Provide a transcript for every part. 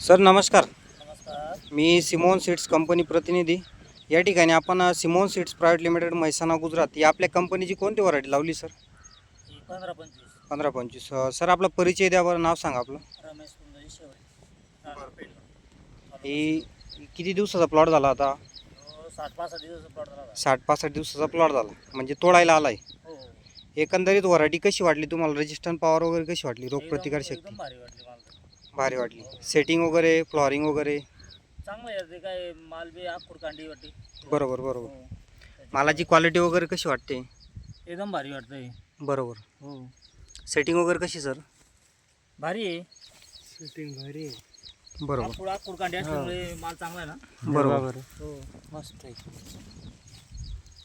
Sir नमस्कार. नमस्कार. मी Simon seeds company प्रतिनिधी. या ठिकाणी आपण Simon seeds private limited Mehsana Gujarat या आपल्या कंपनीची कोणती व्हरायटी लावली सर? ही पंधरा पंचवीस. पंधरा पंचवीस. सर आपला परिचय द्या बरं नाव सांगा आपलं. रमेश शेवळे पेंड. ही किती दिवसाचा प्लॉट झाला आता? हो, साठ पासष्ट दिवसाचा प्लॉट झाला. साठ पासष्ट दिवसाचा प्लॉट झाला. म्हणजे तोडायला आलाय. हो एकंदरीत व्हरायटी कशी वाटली तुम्हाला? रेजिस्टंट पॉवर वगैरे कशी वाटली? रोगप्रतिकार एकदम- शक्ती? एकदम भारी वाटली मला. तर. भारी वाटली. सेटिंग वगैरे फ्लॉरिंग वगैरे? चांगलं आहे ते काय माल बी वाटते बरोबर बरोबर. हो. मालाची क्वालिटी वगैरे कशी वाटते? एकदम भारी वाटतंय. बरोबर. हो. सेटिंग वगैरे कशी सर भारी आहे. शूटिंग भारी आहे. बरोबर. आखूड असल्यामुळे माल चांगला आहे ना? बरोबर. हो. मस्त आहे.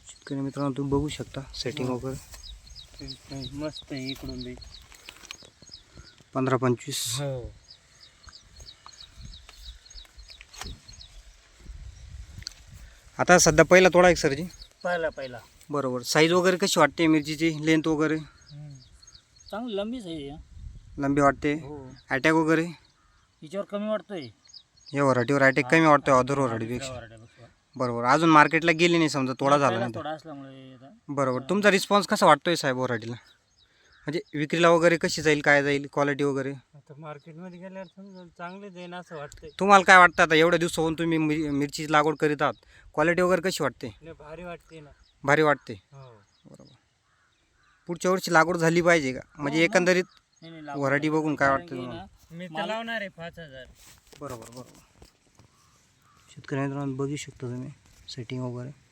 शेतकरी मित्रांनो तुम्ही बघू शकता सेटिंग वगैरे. मस्त आहे इकडून बी. पंधरा पंचवीस. हो. आता सध्या पहिला तोडा एक सरजी? पहिला पहिला. बरोबर. साईज वगैरे कशी वाटते मिरचीची? लेंथ वगैरे? चांगली लंबीच आहे या. लंबी वाटते? हो. अटॅक वगैरे? हिच्यावर कमी वाटतोय. या व्हरायटीवर अटॅक कमी वाटतोय अदर व्हरायटीपेक्षा वराठ्यापेक्षा. बरोबर. अजून मार्केटला गेली नाही समजा तोडा झाला पहिला नाही. तर. थोडा असल्यामुळे आता. बरोबर. तुमचा रिस्पॉन्स कसा वाटतोय साहेब व्हरायटीला म्हणजे विक्रीला वगैरे कशी जाईल काय जाईल क्वालिटी वगैरे? आता मार्केटमध्ये गेल्यावर समजा चांगले असं वाटतंय. तुम्हाला काय वाटतं आता? एवढ्या दिवसाहून तुम्ही मिर- मिरचीची लागवड करीत आहात. क्वालिटी वगैरे कशी वाटते? लय भारी वाटते ना. भारी वाटते हो. बरोबर. पुढच्या वर्षी लागवड झाली पाहिजे का? म्हणजे हो, एकंदरीत नाही, नाही, लागू व्हरायटी करा. बघून काय वाटतं तुम्हाला? मी तर लावणार आहे पाच हजार. बरोबर बरोबर. शेतकरी मित्रांनो बघू शकता तुम्ही सेटिंग वगैरे.